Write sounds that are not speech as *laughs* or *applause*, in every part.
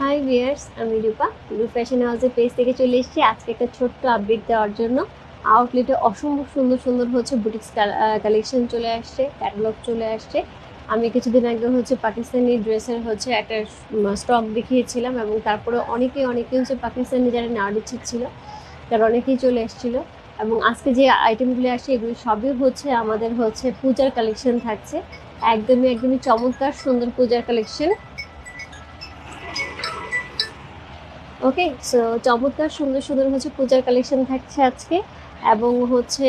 High viewers আমি রূপা। রূপ fashion হাউসের পেজ থেকে চলে এসেছি। আজকে একটা ছোট্ট আপডেট দেওয়ার জন্য। আউটলেটে অসম্ভব সুন্দর সুন্দর হচ্ছে বুটিক্স কালেকশন চলে আসছে ক্যাটালগ চলে আসছে। আমি কিছুদিন আগে হচ্ছে পাকিস্তানি ড্রেসের হচ্ছে একটা স্টক দেখিয়েছিলাম এবং তারপরে অনেকে অনেকে হচ্ছে পাকিস্তানি যারা নেওয়ার ইচ্ছে ছিল, তারা অনেকেই চলে এসেছিল। এবং আজকে যে আইটেমগুলো আসছে, এগুলো সবই হচ্ছে আমাদের হচ্ছে পূজার কালেকশন থাকছে। একদমই একদমই চমৎকার সুন্দর পূজার কালেকশন ওকে সো চমৎকার, সুন্দর সুন্দর হচ্ছে পূজার কালেকশন থাকছে আজকে। এবং হচ্ছে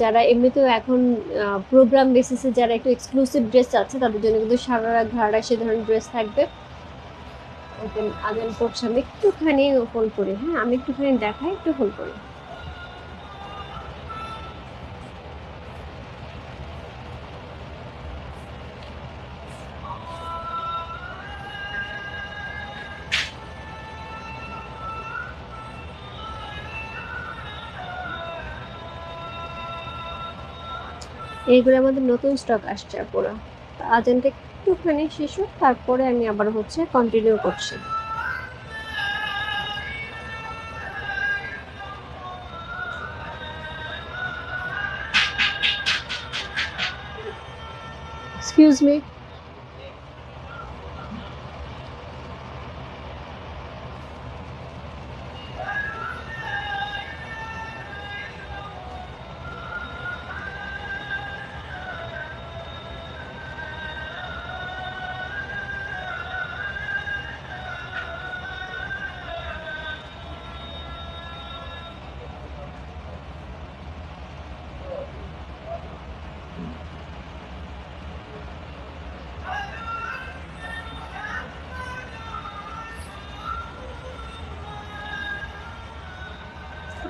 যারা এমনিতেও এখন প্রোগ্রাম বেসিসে যারা একটু এক্সক্লুসিভ ড্রেস আছে, তাদের জন্য কিন্তু সারারা ঘাড়া সে ধরনের ড্রেস থাকবে। আজান করছে একটুখানি হোল্ড করি হ্যাঁ? আমি একটুখানি দেখাই, একটু হোল্ড করি। এইগুলো আমাদের নতুন স্টক আসছে পুরো আজানটা একটুখানি শেষ হোক, তারপরে আমি আবার হচ্ছে কন্টিনিউ করছি। এক্সকিউজ মি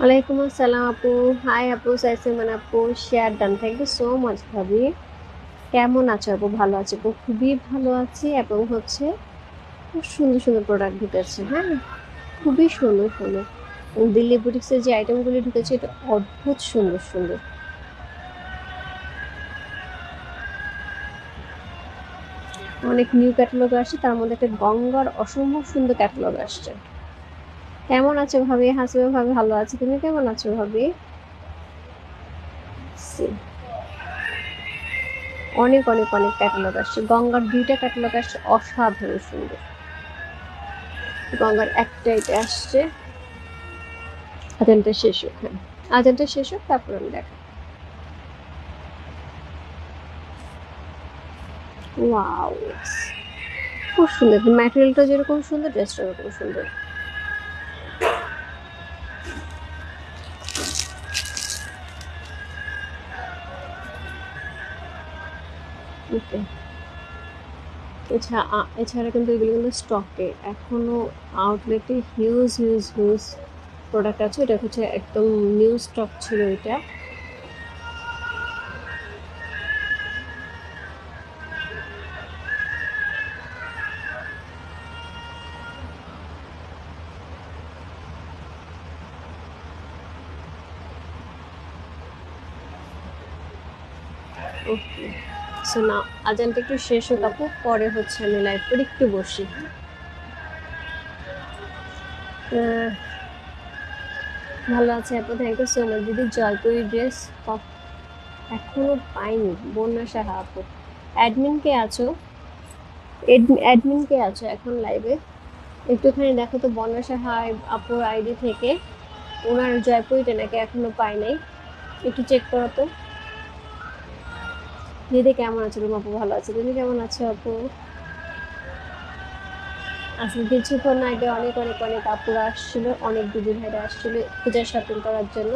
ওয়ালাইকুম আসসালাম আপু। হাই আপু, সাইসিমান আপু, share done. Thank you so much ভাবি। কেমন আছো আপু? ভালো আছি আপু? খুবই ভালো আছি এবং হচ্ছে খুব সুন্দর সুন্দর প্রোডাক্ট ঢুকেছে হ্যাঁ? খুবই সুন্দর সুন্দর। দিল্লি বুটিক্সের যে আইটেমগুলি ঢুকেছে, এটা অদ্ভুত সুন্দর সুন্দর। অনেক নিউ ক্যাটালগ আসছে, তার মধ্যে একটা গঙ্গার অসম্ভব সুন্দর ক্যাটালগ আসছে। কেমন আছো ভাবি? হাসবে ভাবি, ভালো আছি। তুমি কেমন আছো ভাবি. অনেক অনেক অনেক ক্যাটালগ আসছে। গঙ্গার দুইটা ক্যাটালগ আসছে, অসাধারণ সুন্দর। গঙ্গার একটা এটা আসছে। আজানটা শেষ হোক হ্যাঁ। আজানটা শেষ হোক, তারপর আমি দেখা। খুব সুন্দর। ম্যাটেরিয়ালটা যেরকম সুন্দর ড্রেসটা ওরকম সুন্দর। ওকে এছাড়া এছাড়া কিন্তু এগুলো কিন্তু স্টকে এখনও আউটলেটে হিউজ হিউজ হিউজ প্রোডাক্ট আছে। এটা হচ্ছে একদম নিউ স্টক ছিল এটা। সো না, আজানটা একটু শেষ হোক আপু, পরে হচ্ছে আমি লাইভ করে একটু বসি। ভালো আছে আপু থ্যাংক ইউ সো মাচ দিদি, জয়পুরি ড্রেস এখনও পাইনি, বন্যা সাহা আপু। অ্যাডমিন কে আছো? অ্যাডমিন কে আছো এখন লাইভে একটুখানি দেখো তো বন্যা সাহা আপুর আইডি থেকে। ওনার জয়পুরিটা নাকি এখনও পাই নাই। একটু চেক করো তো। দিদি কেমন আছো? রুম আপু ভালো আছে? তুমি কেমন আছো আপু? আসলে কিছুক্ষণ আগে অনেক অনেক অনেক আপুরা আসছিল, অনেক দিদি ভাইরা আসছিল পূজার শপিং করার জন্য।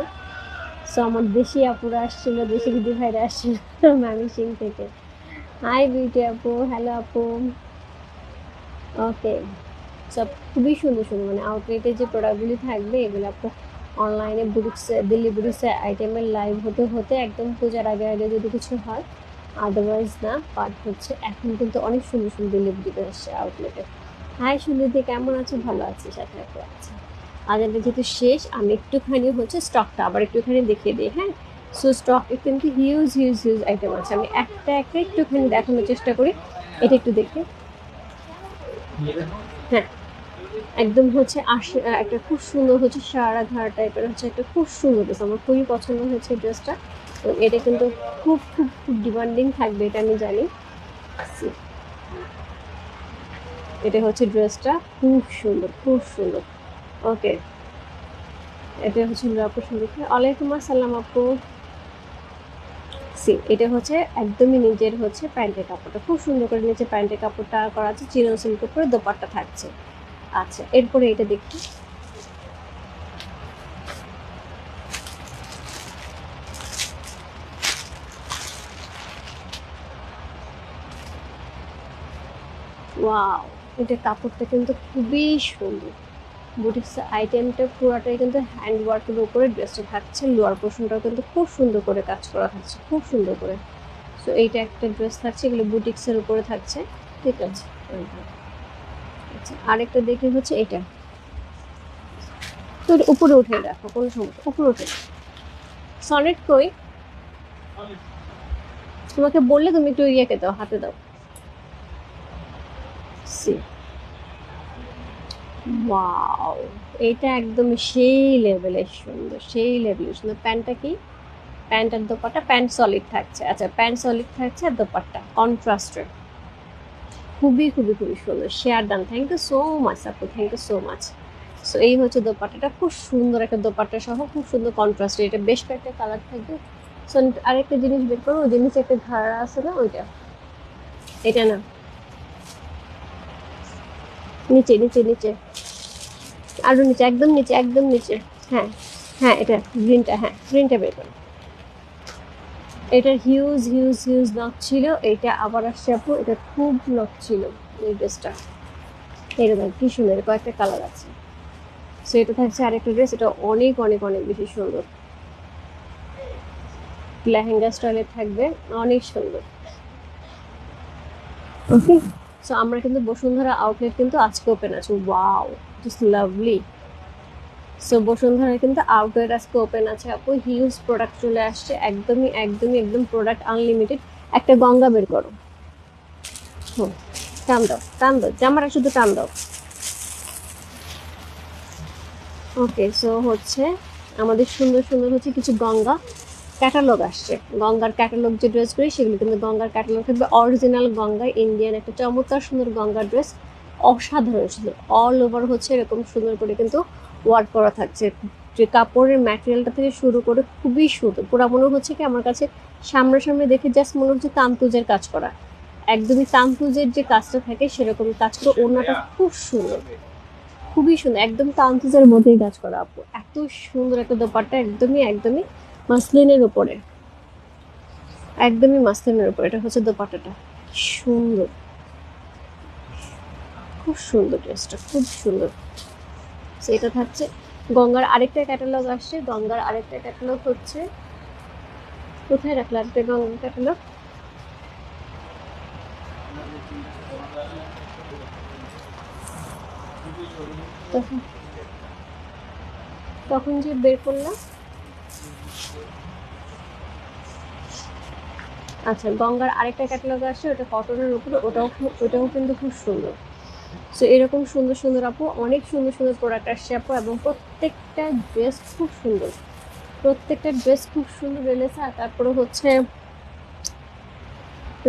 সো আমার দেশি আপুরা আসছিল দেশি দিদি ভাইরা আসছিল *laughs* সিং থেকে। হাই বিউটি আপু হ্যালো আপু। ওকে সব খুবই সুন্দর সুন্দর মানে আউটলেটে যে প্রোডাক্টগুলি থাকবে, এগুলো আপু অনলাইনে বুটিক্স দিল্লি আইটেমের লাইভ হতে হতে একদম পূজার আগে আগে যদি কিছু হয় আদারওয়াইজ না বাট হচ্ছে এখন কিন্তু অনেক সুন্দর সুন্দর ডেলিভারি আসছে আউটলেটে হাই সুন্দরদি কেমন আছো? ভালো আছি, সাথে রাখো আছে। আজানটা যেহেতু শেষ, আমি একটুখানি হচ্ছে স্টকটা আবার একটুখানি দেখিয়ে দিই হ্যাঁ? সো স্টকে কিন্তু হিউজ হিউজ হিউজ আইটেম আছে। আমি একটা একটা একটুখানি দেখানোর চেষ্টা করি। এটা একটু দেখে। হ্যাঁ। একদম হচ্ছে আশি, একটা খুব সুন্দর হচ্ছে সারা ঘাড় টাইপের হচ্ছে একটা খুব সুন্দর ড্রেস আমার খুবই পছন্দ হয়েছে ড্রেসটা এটা কিন্তু খুব খুব খুব ডিমান্ডিং থাকবে, এটা আমি জানি. এটা হচ্ছে ড্রেসটা, খুব সুন্দর খুব সুন্দর। ওকে। এটা হচ্ছে আপু সুন্দর ওয়ালাইকুম আসসালাম আপু। সি, এটা হচ্ছে একদমই নিজের হচ্ছে প্যান্টের কাপড়টা। খুব সুন্দর করে নিচে প্যান্টের কাপড়টা করা আছে, চিরন সিল্কের উপরে দোপাট্টা থাকছে। আচ্ছা এরপরে এটা দেখি। ওয়াও এটা কাপড়টা কিন্তু খুবই সুন্দর। বুটিক্স আইটেমটা পুরোটাই কিন্তু হ্যান্ড ওয়ার্কের উপরে ড্রেসটা থাকছে লোয়ার পোর্শনটাও কিন্তু খুব সুন্দর করে কাজ করা থাকছে, খুব সুন্দর করে। সো এইটা একটা ড্রেস থাকছে, এগুলো বুটিক্সের উপরে থাকছে, ঠিক আছে? আচ্ছা আরেকটা দেখি হচ্ছে এটা। তো উপরে উঠে রাখো কোনো সমস্যা উপরে উঠে। সনেট কই? তোমাকে বললে তুমি একটু ইয়েকে দাও, হাতে দাও। সি ওয়াও এটা একদম সেই লেভেলের সুন্দর, সেই লেভেলের সুন্দর। প্যান্টটা কি? প্যান্ট আর দোপাট্টা প্যান্ট সলিড থাকছে। আচ্ছা প্যান্ট সলিড থাকছে আর দোপাট্টা কন্ট্রাস্টেড খুবই খুবই খুবই সুন্দর। Share done thank you so much আপু। Thank you so much so এই হচ্ছে দোপাট্টাটা। খুব সুন্দর একটা দোপাট্টা সহ খুব সুন্দর কন্ট্রাস্ট এটা বেশ কয়েকটা কালার থাকবে। সো আরেকটা জিনিস বের করো ওই জিনিস একটা ধারা আছে না, ওইটা? এটা না। নিচে নিচে নিচে। আরও নিচে, একদম নিচে একদম নিচে। হ্যাঁ হ্যাঁ এটা গ্রিনটা হ্যাঁ গ্রিনটা বের করো। এটার হিউজ হিউজ হিউজ নখ ছিল। এটা আবার আসছে আপু, এটা খুব নখ ছিল এই ড্রেসটা দেখ, কি সুন্দর, কয়েকটা কালার আছে। সো এটা থাকছে আরেকটা ড্রেস এটা অনেক অনেক অনেক বেশি সুন্দর। লেহেঙ্গা স্টাইলে থাকবে, অনেক সুন্দর। ওকে সো আমরা কিন্তু বসুন্ধরা আউটলেট কিন্তু আজকে ওপেন আছে। Wow just lovely so Bashundhara কিন্তু আউটলেট আজকে ওপেন আছে আপু। হিউজ প্রোডাক্ট চলে আসছে। একদমই একদমই, একদম প্রোডাক্ট আনলিমিটেড একটা গঙ্গা বের করো। হুম, টান দাও টান দাও। জামাটা শুধু টান দাও। ওকে সো হচ্ছে আমাদের সুন্দর সুন্দর হচ্ছে কিছু গঙ্গা। ক্যাটালগ আসছে। গঙ্গার ক্যাটালগ যে ড্রেসগুলি সেগুলো কিন্তু গঙ্গার ক্যাটালগ থাকবে। অরিজিনাল গঙ্গা ইন্ডিয়ান একটা চমৎকার সুন্দর গঙ্গার ড্রেস অসাধারণ সুন্দর। অল ওভার হচ্ছে এরকম সুন্দর করে কিন্তু ওয়ার্ক করা থাকছে। যে কাপড়ের ম্যাটেরিয়ালটা থেকে শুরু করে খুবই সুন্দর। পুরা মনে হচ্ছে কি, আমার কাছে সামনাসামনি দেখে জাস্ট মনে হচ্ছে তান্তুজের কাজ করা। একদমই তান্তুজের যে কাজটা থাকে, সেরকম কাজ করে ওনাটা খুব সুন্দর। খুবই সুন্দর। একদম তান্তুজের মধ্যেই কাজ করা আপু। এত সুন্দর একটা দোপাট্টা, একদমই একদমই মাসলিনের উপরে। একদমই মাসলিনের উপরে, এটা হচ্ছে দোপাটাটা সুন্দর। খুব সুন্দর ড্রেসটা, খুব সুন্দর। এটা থাকছে গঙ্গার আরেকটা ক্যাটালগ আসছে। গঙ্গার আরেকটা ক্যাটালগ হচ্ছে, কোথায় রাখলে আরেকটা গঙ্গার ক্যাটালগ তখন যে বের করলাম আচ্ছা গঙ্গার আরেকটা ক্যাটালগ আছে ওটা কটনের উপরে, ওটাও ওটাও কিন্তু খুব সুন্দর। সো এরকম সুন্দর সুন্দর আপু, অনেক সুন্দর সুন্দর প্রোডাক্ট আসছে আপু, এবং প্রত্যেকটা ড্রেস খুব সুন্দর। প্রত্যেকটা ড্রেস খুব সুন্দর রেলেছে আর তারপরে হচ্ছে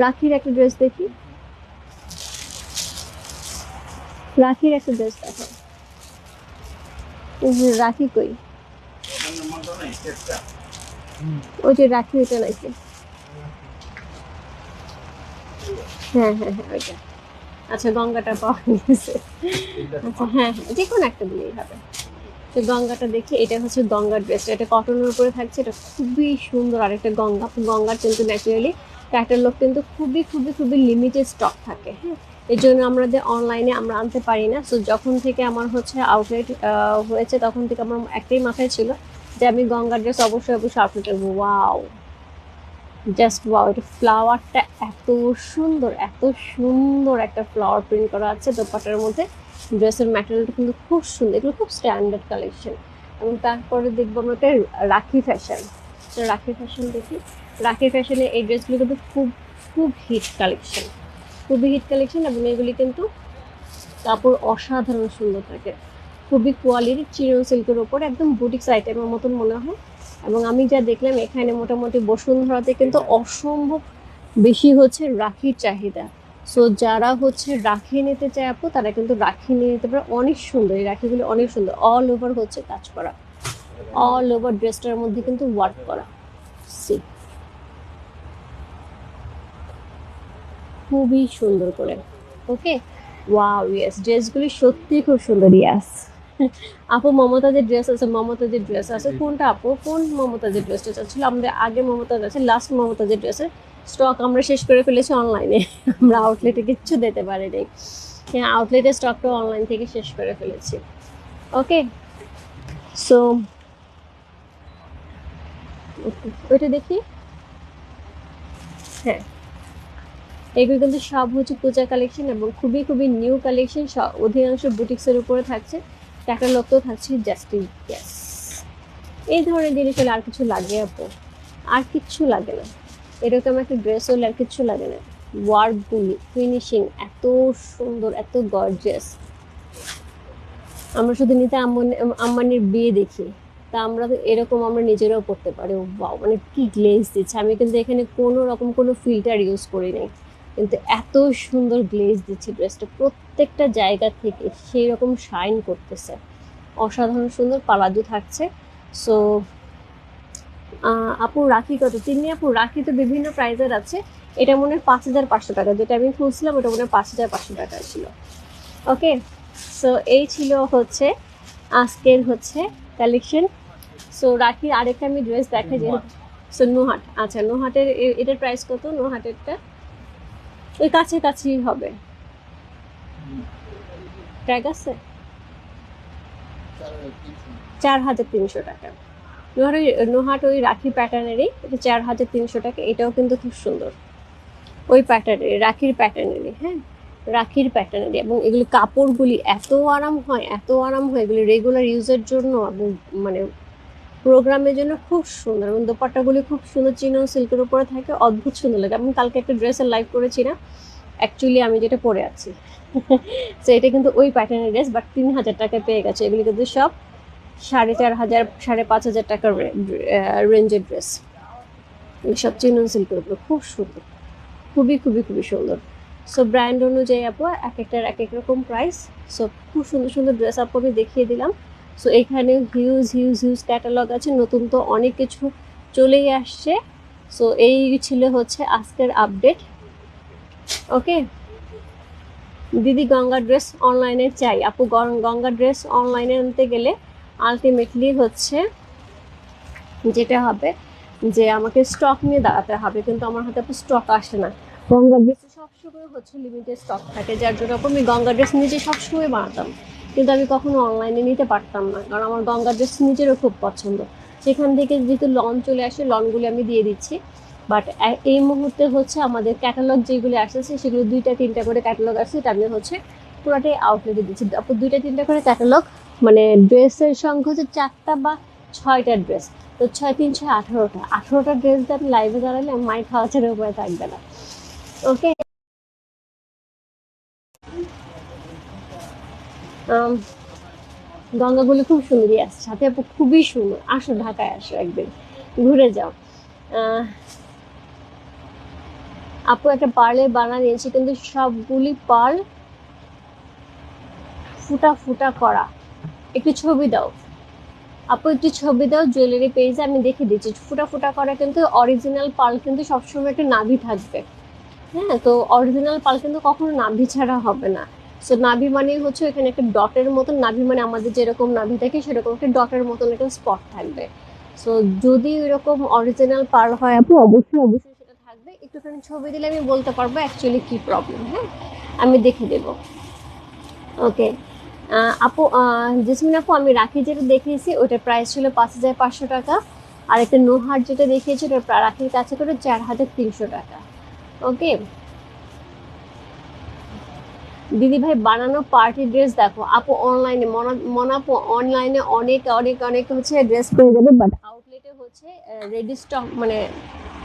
রাখির একটা ড্রেস দেখি। রাখির একটা ড্রেস দেখো। রাখি কই? ওই যে রাখি ওইটা নাকি হ্যাঁ হ্যাঁ হ্যাঁ ওইটা। আচ্ছা গঙ্গাটা পাওয়া গেছে। আচ্ছা হ্যাঁ হ্যাঁ যে কোনো একটা দিলেই হবে। তো গঙ্গাটা দেখি এটা হচ্ছে গঙ্গার ড্রেসটা এটা কটনের উপরে থাকছে এটা খুবই সুন্দর আর একটা গঙ্গা। গঙ্গার কিন্তু ন্যাচারালি ক্যাটালগ কিন্তু খুবই খুবই খুবই লিমিটেড স্টক থাকে হ্যাঁ। এই জন্য আমাদের অনলাইনে আমরা আনতে পারি না। সো যখন থেকে আমার হচ্ছে আউটলেট হয়েছে তখন থেকে আমার একটাই মাথায় ছিল যে আমি গঙ্গার ড্রেস অবশ্যই অবশ্যই আউটলেটে ওয়াও জাস্ট ওয়াও এটা ফ্লাওয়ারটা এত সুন্দর এত সুন্দর একটা ফ্লাওয়ার প্রিন্ট করা আছে দোপাটার মধ্যে। ড্রেসের ম্যাটেরিয়ালটা কিন্তু খুব সুন্দর, এগুলো খুব স্ট্যান্ডার্ড কালেকশন এবং তারপরে দেখব আমরা একটা রাখি ফ্যাশন রাখি ফ্যাশন দেখি। রাখি ফ্যাশনে এই ড্রেসগুলো কিন্তু খুব খুব হিট কালেকশন খুবই হিট কালেকশন এবং এগুলি কিন্তু কাপড় অসাধারণ সুন্দর থাকে। খুবই কোয়ালিটি চিরন সিল্কের ওপর, একদম বুটিক্স আইটেমের মতন মনে হয়। এবং আমি যা দেখলাম, এখানে মোটামুটি বসুন্ধরাতে কিন্তু অসম্ভব বেশি হচ্ছে রাখির চাহিদা। সো যারা হচ্ছে রাখি নিতে চায় আপু, তারা কিন্তু রাখি নিয়ে নিতে পারে। অনেক সুন্দর, এই রাখিগুলো অনেক সুন্দর। অল ওভার হচ্ছে কাজ করা। অল ওভার ড্রেসটার মধ্যে কিন্তু ওয়ার্ক করা। সি খুবই সুন্দর করে। ওকে ওয়াও ইয়েস ড্রেসগুলি সত্যি খুব সুন্দর। ইয়াস আপু মমতাজের ড্রেস আছে মমতাজের ড্রেস আছে। কোনটা আপু? কোন মমতাজের ড্রেসটা চাচ্ছিল? আমাদের আগে মমতাজ আছে লাস্ট মমতাজের ড্রেসের স্টক আমরা শেষ করে ফেলেছি অনলাইনে আমরা আউটলেটে কিচ্ছু দিতে পারিনি। হ্যাঁ আউটলেটের স্টকটা অনলাইন থেকে শেষ করে ফেলেছি। ওকে সো ওইটা দেখি। হ্যাঁ। এগুলো কিন্তু সব হচ্ছে পূজা কালেকশন এবং খুবই খুবই নিউ কালেকশন সব অধিকাংশ বুটিক্সের উপরে থাকছে। ক্যাটালগ তো থাকছে জাস্টিন গ্যাস এই ধরনের জিনিস হলে আর কিছু লাগে আপু? আর কিচ্ছু লাগে না। এরকম একটা ড্রেস হলে আর কিচ্ছু লাগে না। ওয়ার্কগুলি ফিনিশিং এত সুন্দর, এত গর্জিয়াস আমরা শুধু নিতে আম্বানি আম্বানির বিয়ে দেখি। তা আমরা তো এরকম আমরা নিজেরাও করতে পারি। বাও মানে কি গ্লেজ দিচ্ছে। আমি কিন্তু এখানে কোনো রকম কোনো ফিল্টার ইউজ করি নাই। কিন্তু এত সুন্দর গ্লেজ দিচ্ছে ড্রেসটা প্রত্যেকটা জায়গা থেকে সেই রকম শাইন করতেছে। অসাধারণ সুন্দর পালাজু থাকছে। সো আপু রাখি কত? তিনি আপু রাখি তো বিভিন্ন প্রাইজের আছে। এটা মনে হয় পাঁচ হাজার পাঁচশো টাকা। যেটা আমি খুঁজছিলাম ওটা মনে হয় পাঁচ হাজার পাঁচশো টাকা ছিল। ওকে সো এই ছিল হচ্ছে আজকের হচ্ছে কালেকশন সো রাখির আরেকটা আমি ড্রেস দেখাই যে সো নোহাট। আচ্ছা নোহাটের এটার প্রাইস কত? নোহাটেরটা? ওই কাছে কাছেই হবে। ট্যাগ আছে? চার হাজার তিনশো টাকা। নোহাট ওই নোহাট ওই রাখি প্যাটার্নেরই এটা চার হাজার তিনশো টাকা, এটাও কিন্তু খুব সুন্দর। ওই প্যাটার্নেরই রাখির প্যাটার্নেরই হ্যাঁ? রাখির প্যাটার্নেরই এবং এগুলি কাপড়গুলি এত আরাম হয়, এত আরাম হয়, এগুলি রেগুলার ইউজের জন্য মানে প্রোগ্রামের জন্য খুব সুন্দর এবং দোপাট্টাগুলি খুব সুন্দর চিনন সিল্কের উপরে থাকে, অদ্ভুত সুন্দর লাগে। আমি কালকে একটা ড্রেসের লাইভ করেছি না অ্যাকচুয়ালি আমি যেটা পরে আছি। *laughs* তো এটা কিন্তু ওই প্যাটার্নের ড্রেস বাট তিন হাজার টাকায় পেয়ে গেছে। এগুলি কিন্তু সব সাড়ে চার হাজার, সাড়ে পাঁচ হাজার টাকার রেঞ্জের ড্রেস সব চিনন সিল্কের উপরে, খুব সুন্দর। খুবই খুবই খুবই সুন্দর। সো ব্র্যান্ড অনুযায়ী আপু, এক একটার এক এক রকম প্রাইস সো খুব সুন্দর সুন্দর ড্রেস আপু আমি দেখিয়ে দিলাম। সো এখানে হিউজ হিউজ হিউজ ক্যাটালগ আছে। নতুন তো অনেক কিছু চলেই আসছে। সো এই ছিল হচ্ছে আজকের আপডেট ওকে দিদি, গঙ্গা ড্রেস অনলাইনে চাই। আপু গঙ্গা ড্রেস অনলাইনে আনতে গেলে আলটিমেটলি হচ্ছে যেটা হবে যে আমাকে স্টক নিয়ে দাঁড়াতে হবে। কিন্তু আমার হাতে স্টক আসে না। গঙ্গা ড্রেসে সবসময় হচ্ছে লিমিটেড স্টক থাকে। যার জন্য আপু আমি গঙ্গা ড্রেস নিজে সবসময় বানাতাম। কিন্তু আমি কখনো অনলাইনে নিতে পারতাম না। কারণ আমার গঙ্গা ড্রেস নিজেরও খুব পছন্দ। সেখান থেকে যেহেতু লন চলে আসে লনগুলি আমি দিয়ে দিচ্ছি। বাট এই মুহূর্তে হচ্ছে আমাদের ক্যাটালগ যেগুলি আসতেছে সেগুলো দুইটা, তিনটা করে ক্যাটালগ আসছে এটা আমি হচ্ছে পুরোটাই আউটলেটে দিচ্ছি। তারপর দুইটা, তিনটা করে ক্যাটালগ মানে ড্রেসের সংখ্যা হচ্ছে চারটা বা ছয়টা ড্রেস। তো ছয়, তিন, ছয়, আঠারোটা। আঠারোটা ড্রেস আমি লাইভে দাঁড়ালে মাই খাওয়া ছাড়া উপায় থাকবে না। ওকে গঙ্গাগুলো খুব সুন্দরই আসছে সাথে আপু খুবই সুন্দর। আসো ঢাকায় আসো একদিন। ঘুরে যাও। আপু একটা পার্লের বানা নিয়েছি কিন্তু সবগুলি পার্ল ফুটা ফুটা করা। একটু ছবি দাও। আপু একটু ছবি দাও জুয়েলারি পেজে আমি দেখে দিচ্ছি। ফুটা ফুটা করা কিন্তু অরিজিনাল পার্ল কিন্তু সবসময় একটা নাভি থাকবে। হ্যাঁ তো অরিজিনাল পাল কিন্তু কখনো নাভি ছাড়া হবে না। সো নাভি মানে হচ্ছে এখানে একটা ডটের মতন। নাভি মানে আমাদের যেরকম নাভি থাকে, সেরকম একটা ডটের মতন একটা স্পট থাকবে। সো যদি এরকম অরিজিনাল পার হয় আপু, অবশ্যই অবশ্যই সেটা থাকবে। একটুখানি ছবি দিলে আমি বলতে পারব অ্যাকচুয়ালি কি প্রবলেম হ্যাঁ? আমি দেখে দেবো। ওকে আপু জেসমিন আপু, আমি রাখি যেটা দেখিয়েছি, ওটার প্রাইস ছিল পাঁচ হাজার পাঁচশো টাকা। আর একটা নোহার যেটা দেখিয়েছি, ওটা রাখির কাছে করে চার হাজার তিনশো টাকা। ওকে দিদি ভাই বানানো পার্টি ড্রেস দেখো, আপু অনলাইনে মনাপু অনলাইনে অনেক অনেক অনেক হচ্ছে ড্রেস পেয়ে যাবে বাট আউটলেটে হচ্ছে রেডি স্টক মানে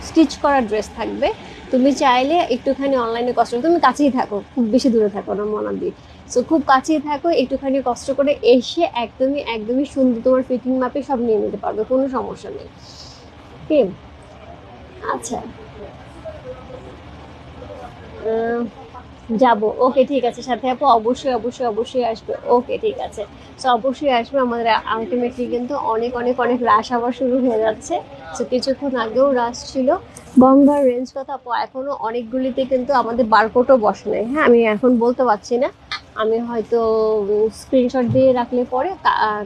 স্টিচ করা ড্রেস থাকবে। তুমি চাইলে একটুখানি অনলাইনে কষ্ট তুমি কাছেই থাকো, খুব বেশি দূরে থাকো না মনাদি সো খুব কাছেই থাকো, একটুখানি কষ্ট করে এসে একদমই একদমই সুন্দর তোমার ফিটিং মাপে সব নিয়ে নিতে পারবে, কোনো সমস্যা নেই। কি? আচ্ছা। যাব। ওকে, ঠিক আছে, সাথে আপু অবশ্যই অবশ্যই অবশ্যই আসবে। ওকে, ঠিক আছে। সো অবশ্যই আসবে আমাদের আলটিমেটলি কিন্তু অনেক অনেক অনেক রাশ আবার শুরু হয়ে যাচ্ছে। সো কিছুক্ষণ আগেও রাশ ছিল। গঙ্গার রেঞ্জ কথা আপু, এখনও অনেকগুলিতে কিন্তু আমাদের বারকোটও বসে নাই। হ্যাঁ আমি এখন বলতে পারছি না। আমি হয়তো স্ক্রিনশট দিয়ে রাখলে পরে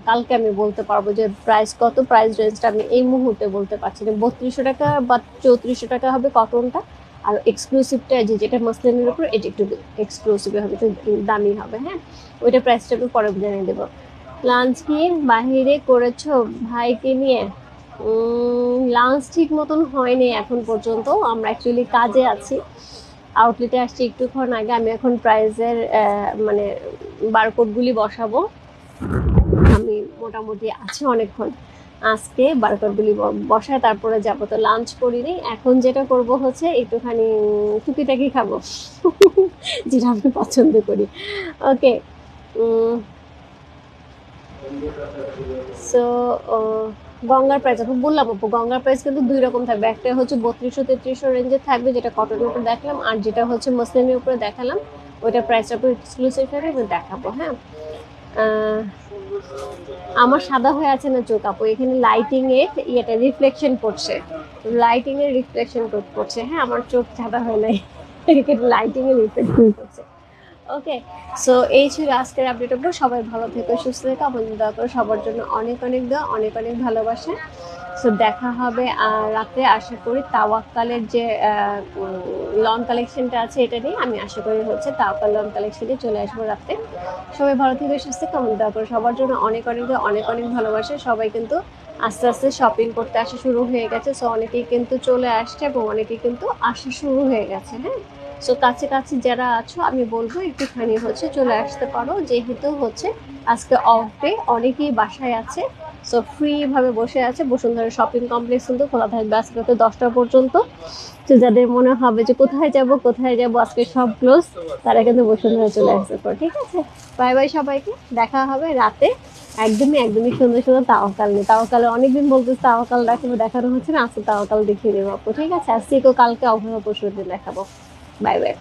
কালকে আমি বলতে পারব যে প্রাইস কত প্রাইস রেঞ্জটা আমি এই মুহূর্তে বলতে পারছি না। বত্রিশশো টাকা বা চৌত্রিশশো টাকা হবে কটনটা আর এক্সক্লুসিভটা যে যেটা মাসলিনের উপর, এটা একটু এক্সক্লুসিভ হবে, একটু দামি হবে হ্যাঁ? ওইটা প্রাইসটা আমি পরে জানিয়ে দেবো। লাঞ্চ কি বাহিরে করেছ ভাইকে নিয়ে? লাঞ্চ ঠিক মতন হয়নি এখন পর্যন্ত। আমরা অ্যাকচুয়ালি কাজে আছি। আউটলেটে আসছি একটুক্ষণ আগে। আমি এখন প্রাইজের মানে বারকোডগুলি বসাবো। আমি মোটামুটি আছি অনেকক্ষণ। আজকে বারকোডগুলি ব- বসায়, তারপরে যাব। তো লাঞ্চ করিনি। এখন যেটা করব হচ্ছে একটুখানি টুকিটাকি খাব, *laughs* যেটা আমি পছন্দ করি। ওকে সো গঙ্গার প্রাইস এখন বললাম আপু, গঙ্গার প্রাইস কিন্তু দুই রকম থাকবে। একটা হচ্ছে বত্রিশশো তেত্রিশশো রেঞ্জে থাকবে, যেটা কটনের উপর দেখলাম, আর যেটা হচ্ছে মসলিনের উপরে দেখালাম ওইটা প্রাইসটা উপর এক্সক্লুসিভ আমি দেখাবো হ্যাঁ? আমার সাদা হয়ে আছে না চোখ আপু? এখানে লাইটিং এর ইয়েটা রিফ্লেকশন পড়ছে। লাইটিং এর রিফ্লেকশন পড়ছে। হ্যাঁ আমার চোখ সাদা হয়ে নাই। এখানে লাইটিং এর রিফ্লেকশন পড়ছে। ওকে সো এই ছিল আজকের আপডেট আপনার সবাই ভালো থেকো, সুস্থ থেকো। আমাদের দয়া করে সবার জন্য অনেক অনেক দেওয়া অনেক অনেক ভালোবাসা। সো দেখা হবে, আর রাত্রে আশা করি তাওয়াক্কালের যে লং কালেকশনটা আছে এটা নিয়ে আমি আশা করি হচ্ছে তাওয়াক্কাল লং কালেকশনে চলে আসব রাত্রে সবাই ভালো থেকে, সুস্থ আমাদের দয়া করে। সবার জন্য অনেক অনেক দেওয়া অনেক অনেক ভালোবাসা। সবাই কিন্তু আস্তে আস্তে শপিং করতে আসা শুরু হয়ে গেছে। সো অনেকেই কিন্তু চলে আসছে এবং অনেকেই কিন্তু আসা শুরু হয়ে গেছে হ্যাঁ? সো কাছে কাছে যারা আছো, আমি বলব একটুখানি হচ্ছে চলে আসতে পারো। যেহেতু হচ্ছে আজকে অফ ডে অনেকেই বাসায় আছে। সো ফ্রি ভাবে বসে আছে। বসুন্ধরা শপিং কমপ্লেক্স কিন্তু খোলা থাকবে আজকে রাতে দশটা পর্যন্ত। তো যাদের মনে হবে যে কোথায় যাব কোথায় যাব, আজকে সব ক্লোজ তারা কিন্তু বসুন্ধরা চলে আসতে পারো, ঠিক আছে? বাই বাই সবাইকে। দেখা হবে রাতে। একদমই একদমই সুন্দর সুন্দর তাওয়াকাল নেই তাওয়াকালে অনেকদিন বলতে তাওয়াকাল দেখাবো, দেখানো হচ্ছে না, আজকে তাওয়াকাল দেখিয়ে দেবো ঠিক আছে? আজকে কালকে অভয় পরশু দেখাবো। Bye bye